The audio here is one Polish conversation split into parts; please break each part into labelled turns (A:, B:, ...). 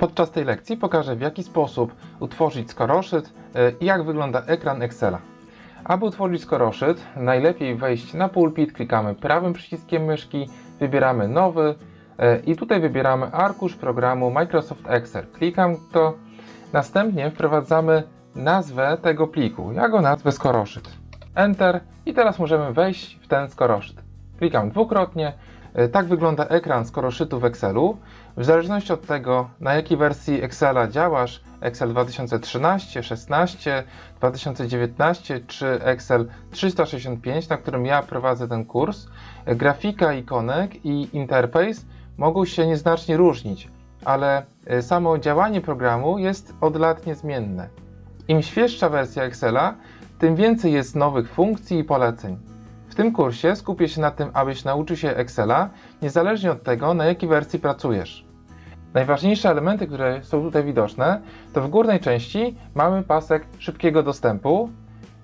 A: Podczas tej lekcji pokażę w jaki sposób utworzyć skoroszyt e, i jak wygląda ekran Excela. Aby utworzyć skoroszyt, najlepiej wejść na pulpit, klikamy prawym przyciskiem myszki, wybieramy nowy e, i tutaj wybieramy arkusz programu Microsoft Excel. Klikam to, następnie wprowadzamy nazwę tego pliku. Ja go nazwę skoroszyt. Enter i teraz możemy wejść w ten skoroszyt. Klikam dwukrotnie. E, Tak wygląda ekran skoroszytu w Excelu. W zależności od tego, na jakiej wersji Excela działasz, Excel 2013, 16, 2019 czy Excel 365, na którym ja prowadzę ten kurs, e, grafika ikonek i interfejs mogą się nieznacznie różnić, ale e, samo działanie programu jest od lat niezmienne. Im świeższa wersja Excela, tym więcej jest nowych funkcji i poleceń. Tym kursie skupię się na tym, abyś nauczył się Excela, niezależnie od tego, na jakiej wersji pracujesz. Najważniejsze elementy, które są tutaj widoczne, to w górnej części mamy pasek szybkiego dostępu,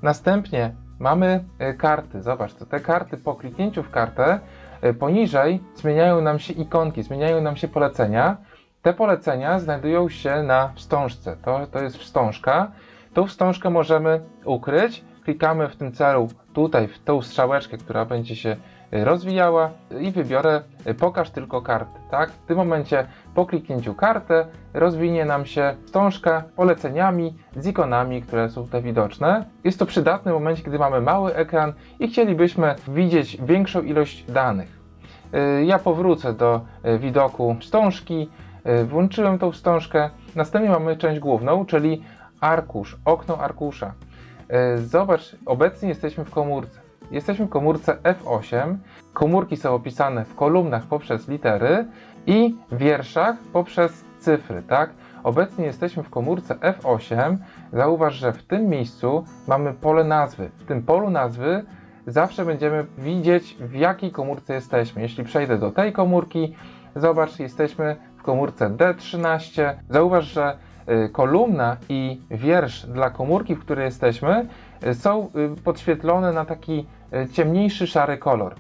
A: następnie mamy e, karty. Zobacz, to te karty po kliknięciu w kartę e, poniżej zmieniają nam się ikonki, zmieniają nam się polecenia. Te polecenia znajdują się na wstążce. To, to jest wstążka. Tą wstążkę możemy ukryć. Klikamy w tym celu tutaj w tą strzałeczkę, która będzie się y, rozwijała i wybiorę y, pokaż tylko karty. Tak? W tym momencie po kliknięciu kartę rozwinie nam się wstążka poleceniami z ikonami, które są tutaj widoczne. Jest to przydatne w momencie, gdy mamy mały ekran i chcielibyśmy widzieć większą ilość danych. Y, Ja powrócę do widoku wstążki, włączyłem tą wstążkę. Następnie mamy część główną, czyli arkusz, okno arkusza. E, Zobacz, obecnie jesteśmy w komórce. Jesteśmy w komórce F8. Komórki są opisane w kolumnach poprzez litery i w wierszach poprzez cyfry, tak? Obecnie jesteśmy w komórce F8. Zauważ, że w tym miejscu mamy pole nazwy. W tym polu nazwy zawsze będziemy widzieć, w jakiej komórce jesteśmy. Jeśli przejdę do tej komórki, zobacz, jesteśmy w komórce D13. Zauważ, że kolumna i wiersz dla komórki, w której jesteśmy, y, są y, podświetlone na taki y, ciemniejszy szary kolor.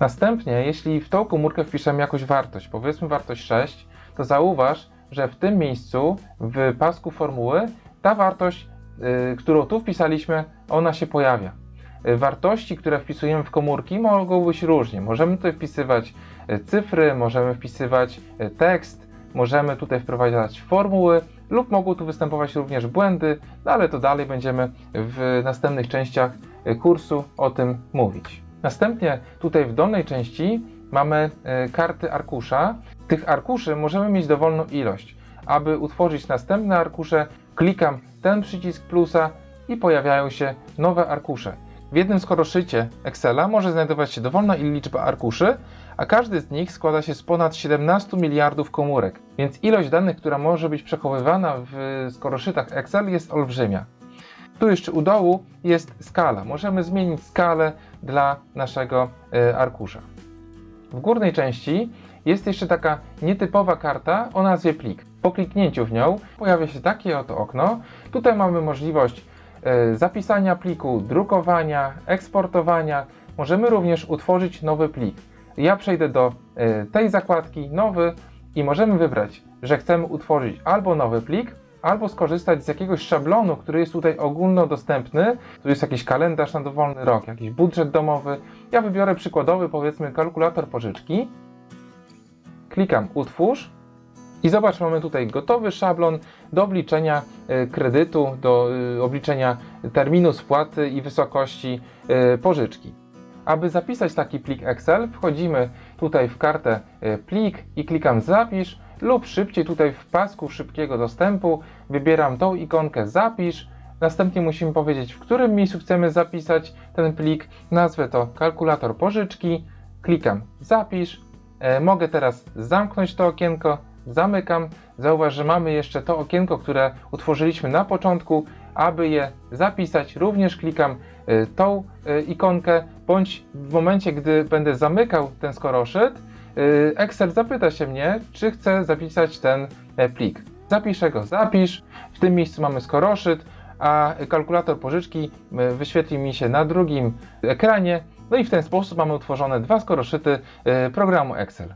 A: Następnie, jeśli w tą komórkę wpiszemy jakąś wartość, powiedzmy wartość 6, to zauważ, że w tym miejscu w pasku formuły ta wartość, y, którą tu wpisaliśmy, ona się pojawia. Y, Wartości, które wpisujemy w komórki, mogą być różnie. Możemy tutaj wpisywać y, cyfry, możemy wpisywać y, tekst, możemy tutaj wprowadzać formuły, lub mogą tu występować również błędy, no ale to dalej będziemy w następnych częściach y, kursu o tym mówić. Następnie tutaj w dolnej części mamy y, karty arkusza. Tych arkuszy możemy mieć dowolną ilość. Aby utworzyć następne arkusze, klikam ten przycisk plusa i pojawiają się nowe arkusze. W jednym skoroszycie Excela może znajdować się dowolna liczba arkuszy, a każdy z nich składa się z ponad 17 miliardów komórek, więc ilość danych, która może być przechowywana w skoroszytach Excel jest olbrzymia. Tu jeszcze u dołu jest skala. Możemy zmienić skalę dla naszego e, arkusza. W górnej części jest jeszcze taka nietypowa karta o nazwie plik. Po kliknięciu w nią pojawia się takie oto okno. Tutaj mamy możliwość zapisania pliku, drukowania, eksportowania. Możemy również utworzyć nowy plik. Ja przejdę do e, tej zakładki, nowy, i możemy wybrać, że chcemy utworzyć albo nowy plik, albo skorzystać z jakiegoś szablonu, który jest tutaj ogólnodostępny. Tu jest jakiś kalendarz na dowolny rok, jakiś budżet domowy. Ja wybiorę przykładowy, powiedzmy, kalkulator pożyczki. Klikam utwórz i zobacz, mamy tutaj gotowy szablon do obliczenia e, kredytu, do e, obliczenia terminu spłaty i wysokości e, pożyczki. Aby zapisać taki plik Excel, wchodzimy tutaj w kartę plik i klikam zapisz lub szybciej tutaj w pasku szybkiego dostępu wybieram tą ikonkę zapisz. Następnie musimy powiedzieć, w którym miejscu chcemy zapisać ten plik. Nazwę to kalkulator pożyczki. Klikam zapisz. Mogę teraz zamknąć to okienko. Zamykam. Zauważ, że mamy jeszcze to okienko, które utworzyliśmy na początku. Aby je zapisać, również klikam y, tą y, ikonkę, bądź w momencie, gdy będę zamykał ten skoroszyt, y, Excel zapyta się mnie, czy chcę zapisać ten e, plik. Zapiszę go, zapisz. W tym miejscu mamy skoroszyt, a kalkulator pożyczki wyświetli mi się na drugim ekranie. No i w ten sposób mamy utworzone dwa skoroszyty programu Excel.